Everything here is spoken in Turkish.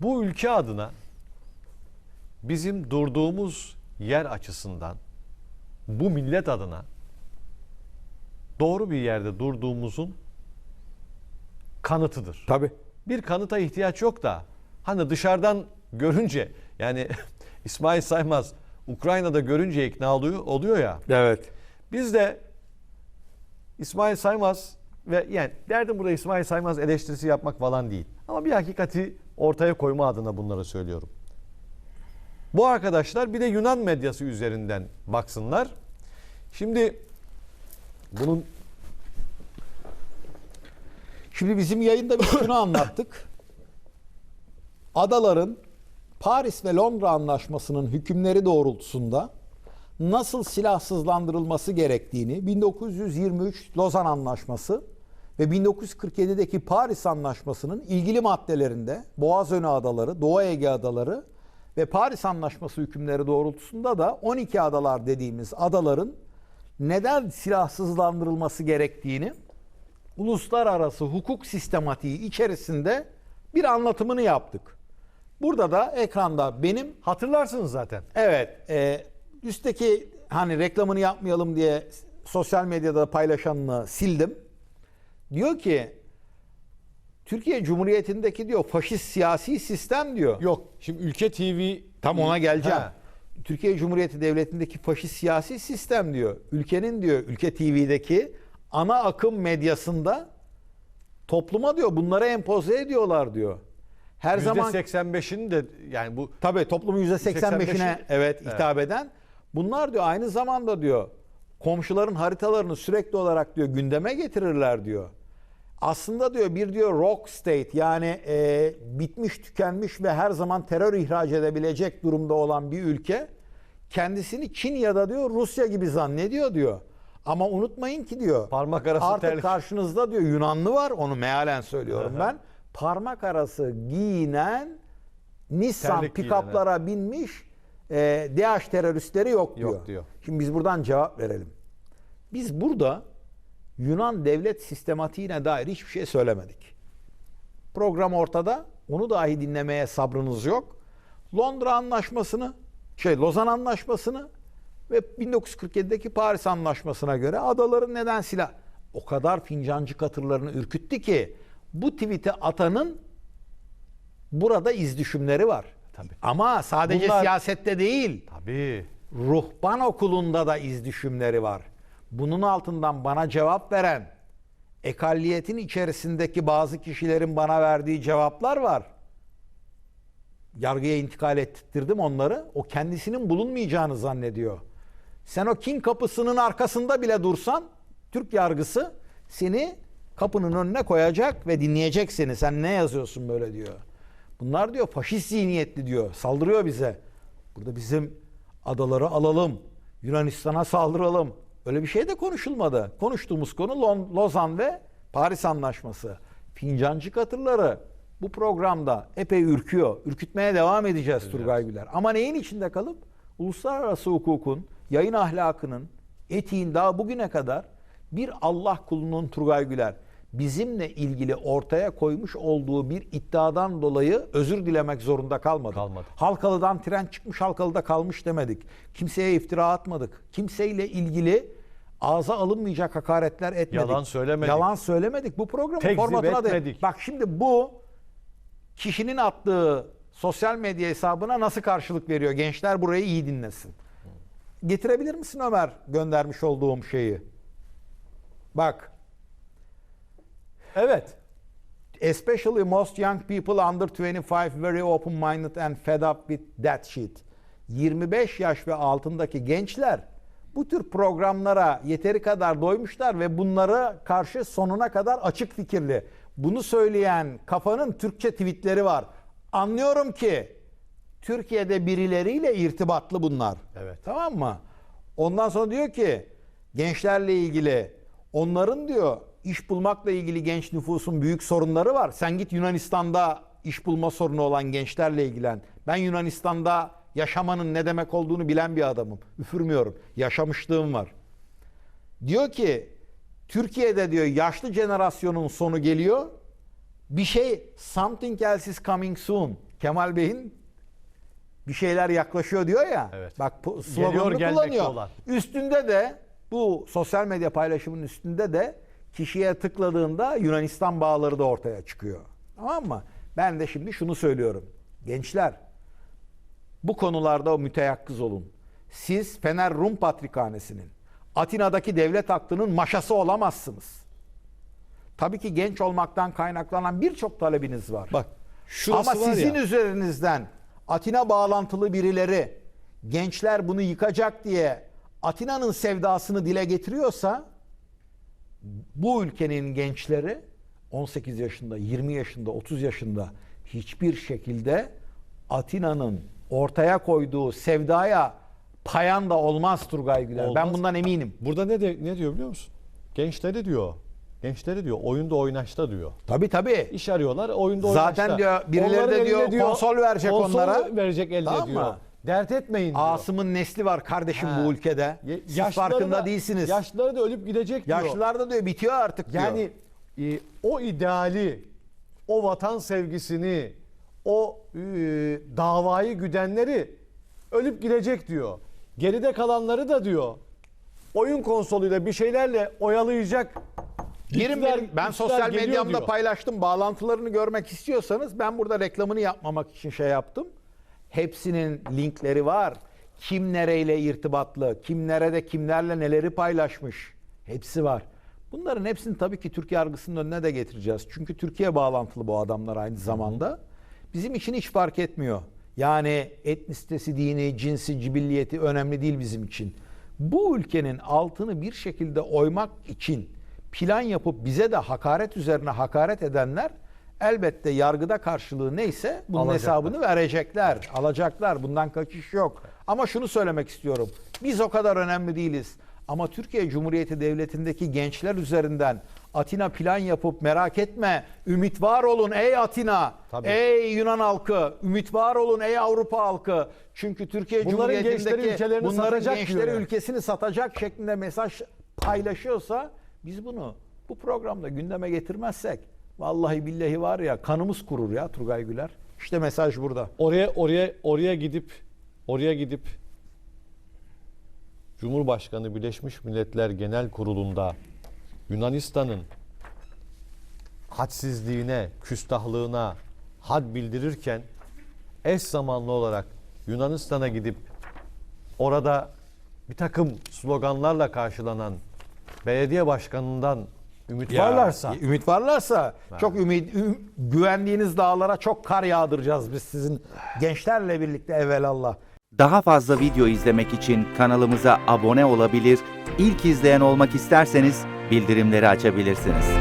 Bu ülke adına bizim durduğumuz yer açısından bu millet adına doğru bir yerde durduğumuzun kanıtıdır. Tabii. Bir kanıta ihtiyaç yok da hani dışarıdan görünce yani İsmail Saymaz Ukrayna'da görünce ikna oluyor, oluyor ya. Evet. Biz de İsmail Saymaz ve yani derdim burada İsmail Saymaz eleştirisi yapmak falan değil. Ama bir hakikati ortaya koyma adına bunları söylüyorum. Bu arkadaşlar bir de Yunan medyası üzerinden baksınlar. Şimdi bunun Şimdi bizim yayında bir şunu anlattık. Adaların Paris ve Londra anlaşmasının hükümleri doğrultusunda nasıl silahsızlandırılması gerektiğini 1923 Lozan Anlaşması ve 1947'deki Paris Anlaşması'nın ilgili maddelerinde Boğazönü Adaları, Doğu Ege Adaları ve Paris Anlaşması hükümleri doğrultusunda da 12 adalar dediğimiz adaların neden silahsızlandırılması gerektiğini uluslararası hukuk sistematiği içerisinde bir anlatımını yaptık. Burada da ekranda benim hatırlarsınız zaten. evet e, üstteki hani reklamını yapmayalım diye sosyal medyada paylaşanını sildim. Diyor ki Türkiye Cumhuriyeti'ndeki diyor faşist siyasi sistem diyor. Yok şimdi Ülke TV Tam ona geleceğim. Ha. Türkiye Cumhuriyeti Devleti'ndeki faşist siyasi sistem diyor. Ülkenin diyor Ülke TV'deki ana akım medyasında topluma diyor bunları empoze ediyorlar diyor. Her zaman %85'ini de yani bu tabii toplumun %85'ine %85'i evet Evet. hitap eden bunlar diyor aynı zamanda diyor komşuların haritalarını sürekli olarak diyor gündeme getirirler diyor. Aslında diyor bir diyor rock state yani e, bitmiş tükenmiş ve her zaman terör ihraç edebilecek durumda olan bir ülke kendisini Çin ya da diyor Rusya gibi zannediyor diyor. Ama unutmayın ki diyor Parmak arası artık terlik. karşınızda diyor Yunanlı var onu mealen söylüyorum ben. Parmak arası giyinen Nissan Terlik giyinen, pikaplara binmiş e, DH teröristleri yok diyor. Yok diyor. Şimdi biz buradan cevap verelim. Biz burada Yunan devlet sistematiğine dair hiçbir şey söylemedik. Program ortada. Onu dahi dinlemeye sabrınız yok. Londra Anlaşması'nı, şey Lozan Anlaşması'nı ve 1947'deki Paris Anlaşması'na göre adaların neden silah o kadar fincancı katırlarını ürküttü ki bu tweet'i atanın burada iz düşümleri var. Tabii. Ama sadece Bunlar- siyasette değil, tabii ruhban okulunda da iz düşümleri var. Bunun altından bana cevap veren, ekalliyetin içerisindeki bazı kişilerin bana verdiği cevaplar var. Yargıya intikal ettirdim onları. O kendisinin bulunmayacağını zannediyor. Sen o kin kapısının arkasında bile dursan Türk yargısı seni kapının önüne koyacak ve dinleyecek seni. Sen ne yazıyorsun böyle diyor. Bunlar diyor faşist zihniyetli diyor. Saldırıyor bize. Burada bizim adaları alalım. Yunanistan'a saldıralım. Öyle bir şey de konuşulmadı. Konuştuğumuz konu Lozan ve Paris Anlaşması. Fincancı katırları bu programda epey ürküyor. Ürkütmeye devam edeceğiz Turgay Güler. Ama neyin içinde kalıp? Uluslararası hukukun, yayın ahlakının, etiğin daha bugüne kadar bir Allah kulunun Turgay Güler bizimle ilgili ortaya koymuş olduğu bir iddiadan dolayı özür dilemek zorunda kalmadı. Kalmadı. Halkalı'dan tren çıkmış Halkalı'da kalmış demedik. Kimseye iftira atmadık. Kimseyle ilgili ağza alınmayacak hakaretler etmedik. Yalan söylemedik. Yalan söylemedik. Bu programın Tekzip formatına da- etmedik. Bak şimdi bu kişinin attığı sosyal medya hesabına nasıl karşılık veriyor? Gençler burayı iyi dinlesin. Getirebilir misin Ömer göndermiş olduğum şeyi? Bak evet especially most young people under 25 very open minded and fed up with that shit. 25 yaş ve altındaki gençler bu tür programlara yeteri kadar doymuşlar ve bunlara karşı sonuna kadar açık fikirli. Bunu söyleyen kafanın Türkçe tweetleri var. Anlıyorum ki Türkiye'de birileriyle irtibatlı bunlar. Evet. Tamam mı? Ondan sonra diyor ki gençlerle ilgili onların diyor iş bulmakla ilgili genç nüfusun büyük sorunları var. Sen git Yunanistan'da iş bulma sorunu olan gençlerle ilgilen. Ben Yunanistan'da yaşamanın ne demek olduğunu bilen bir adamım. Üfürmüyorum. Yaşamışlığım var. Diyor ki Türkiye'de diyor yaşlı jenerasyonun sonu geliyor. Bir şey something else is coming soon. Kemal Bey'in bir şeyler yaklaşıyor diyor ya. Evet. Bak Geliyor, sloganını gelmekte kullanıyor. olan. Üstünde de bu sosyal medya paylaşımının üstünde de kişiye tıkladığında Yunanistan bağları da ortaya çıkıyor. Tamam mı? Ben de şimdi şunu söylüyorum. Gençler bu konularda müteyakkız olun. Siz Fener Rum Patrikhanesi'nin Atina'daki devlet aklının maşası olamazsınız. Tabii ki genç olmaktan kaynaklanan birçok talebiniz var. Bak şurası Ama var sizin ya. üzerinizden Atina bağlantılı birileri gençler bunu yıkacak diye Atina'nın sevdasını dile getiriyorsa bu ülkenin gençleri 18 yaşında, 20 yaşında, 30 yaşında hiçbir şekilde Atina'nın ortaya koyduğu sevdaya payan da olmaz Turgay Güler. Ben Olmaz. bundan eminim. Burada ne, de, ne diyor biliyor musun? Gençleri diyor. Gençleri diyor. Oyunda oynaşta diyor. Tabii tabii. İş arıyorlar oyunda Zaten oynaşta. diyor, birileri Onların de eline diyor, konsol verecek konsol onlara. verecek eline Tamam diyor. mı? Dert etmeyin diyor. Asım'ın nesli var kardeşim Ha. bu ülkede. Siz yaşlıları farkında da- değilsiniz. Yaşlıları da ölüp gidecek diyor. Yaşlılar da diyor bitiyor artık diyor. Yani e, o ideali, o vatan sevgisini, o e, davayı güdenleri ölüp gidecek diyor. Geride kalanları da diyor oyun konsoluyla bir şeylerle oyalayacak. Girin ben iktidar sosyal medyamda diyor. paylaştım. Bağlantılarını görmek istiyorsanız ben burada reklamını yapmamak için şey yaptım. Hepsinin linkleri var. Kim nereyle irtibatlı, kim nerede kimlerle neleri paylaşmış. Hepsi var. Bunların hepsini tabii ki Türkiye yargısının önüne de getireceğiz. Çünkü Türkiye bağlantılı bu adamlar aynı zamanda. Bizim için hiç fark etmiyor. Yani etnisitesi, dini, cinsi, cibilliyeti önemli değil bizim için. Bu ülkenin altını bir şekilde oymak için plan yapıp bize de hakaret üzerine hakaret edenler elbette yargıda karşılığı neyse bunun Alacaklar. hesabını verecekler, alacaklar. Bundan kaçış yok. Ama şunu söylemek istiyorum. Biz o kadar önemli değiliz. Ama Türkiye Cumhuriyeti Devleti'ndeki gençler üzerinden Atina plan yapıp merak etme, ümit var olun ey Atina, Tabii. ey Yunan halkı, ümit var olun ey Avrupa halkı. Çünkü Türkiye Bunların gençleri Cumhuriyeti'ndeki ülkelerini bunların satacak gençleri diyor yani. ülkesini satacak şeklinde mesaj paylaşıyorsa biz bunu bu programda gündeme getirmezsek vallahi billahi var ya kanımız kurur ya Turgay Güler. İşte mesaj burada. Oraya oraya oraya gidip oraya gidip Cumhurbaşkanı Birleşmiş Milletler Genel Kurulu'nda Yunanistan'ın hadsizliğine, küstahlığına had bildirirken eş zamanlı olarak Yunanistan'a gidip orada bir takım sloganlarla karşılanan belediye başkanından ümit varlarsa ümit varlarsa çok ümit üm- güvendiğiniz dağlara çok kar yağdıracağız biz sizin gençlerle birlikte evvelallah. Daha fazla video izlemek için kanalımıza abone olabilir, ilk izleyen olmak isterseniz bildirimleri açabilirsiniz.